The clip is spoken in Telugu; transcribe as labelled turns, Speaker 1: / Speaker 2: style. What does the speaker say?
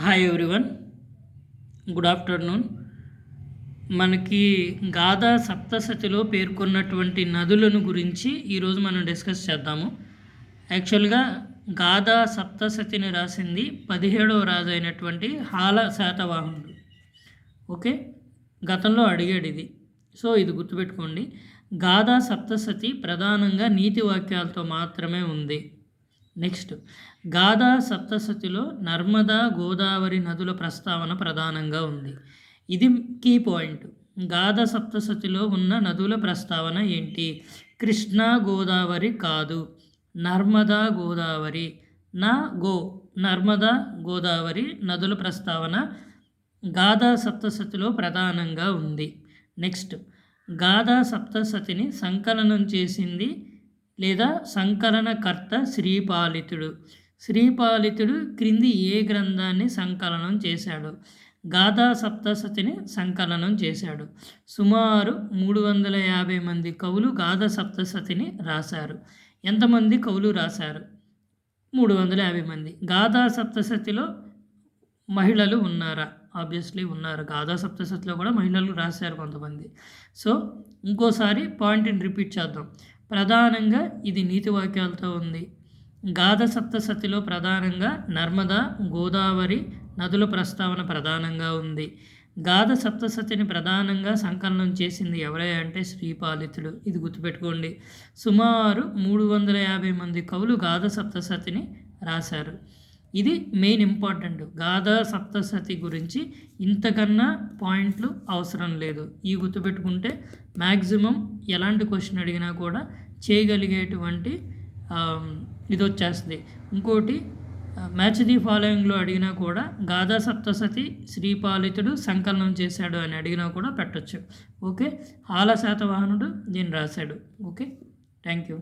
Speaker 1: హాయ్ ఎవ్రీవన్ గుడ్ ఆఫ్టర్నూన్ మనకి గాథా సప్తసతిలో పేర్కొన్నటువంటి నదులను గురించి ఈరోజు మనం డిస్కస్ చేద్దాము. యాక్చువల్గా గాథా సప్తసతిని రాసింది పదిహేడవ రాజు అయినటువంటి హాల శాతవాహనుడు. ఓకే గతంలో అడిగాడు ఇది. సో ఇది గుర్తుపెట్టుకోండి. గాథా సప్తసతి ప్రధానంగా నీతి వాక్యాలతో మాత్రమే ఉంది. నెక్స్ట్. గాథా సప్తసతిలో నర్మదా గోదావరి నదుల ప్రస్తావన ప్రధానంగా ఉంది. ఇది కీ పాయింట్. గాథ సప్తసతిలో ఉన్న నదుల ప్రస్తావన ఏంటి? కృష్ణా గోదావరి కాదు. నర్మదా గోదావరి. నా గో నర్మదా గోదావరి నదుల ప్రస్తావన గాథా సప్తసతిలో ప్రధానంగా ఉంది. నెక్స్ట్. గాథా సప్తసతిని సంకలనం చేసింది లేదా సంకలనకర్త శ్రీపాలితుడు. శ్రీపాలితుడు క్రింది ఏ గ్రంథాన్ని సంకలనం చేశాడు? గాథా సప్తసతిని సంకలనం చేశాడు. సుమారు మూడు వందల యాభై మంది కవులు గాథా సప్తసతిని రాశారు. ఎంతమంది కవులు రాశారు? మూడు వందల యాభై మంది. గాథా సప్తసతిలో మహిళలు ఉన్నారా? ఆబ్వియస్లీ ఉన్నారు. గాథా సప్తసతిలో కూడా మహిళలు రాశారు కొంతమంది. సో ఇంకోసారి పాయింట్ని రిపీట్ చేద్దాం. ప్రధానంగా ఇది నీతి వాక్యాలతో ఉంది. గాథ సప్తసతిలో ప్రధానంగా నర్మదా గోదావరి నదుల ప్రస్తావన ప్రధానంగా ఉంది. గాథ సప్తసతిని ప్రధానంగా సంకలనం చేసింది ఎవరే అంటే శ్రీపాలితుడు. ఇది గుర్తుపెట్టుకోండి. సుమారు మూడు వందల యాభై మంది కవులు గాథ సప్తసతిని రాశారు. ఇది మెయిన్ ఇంపార్టెంట్ గాథా సప్తసతి గురించి ఇంతకన్నా పాయింట్లు అవసరం లేదు. ఈ గుర్తుపెట్టుకుంటే మ్యాక్సిమం ఎలాంటి క్వశ్చన్ అడిగినా కూడా చేయగలిగేటువంటి ఇది వచ్చేస్తుంది. ఇంకోటి మ్యాచ్ ది ఫాలోయింగ్లో అడిగినా కూడా గాథా సప్తసతి శ్రీపాలితుడు సంకలనం చేశాడు అని అడిగినా కూడా పెట్టచ్చు. ఓకే? హాల శాతవాహనుడు దీన్ని రాశాడు. ఓకే? Thank you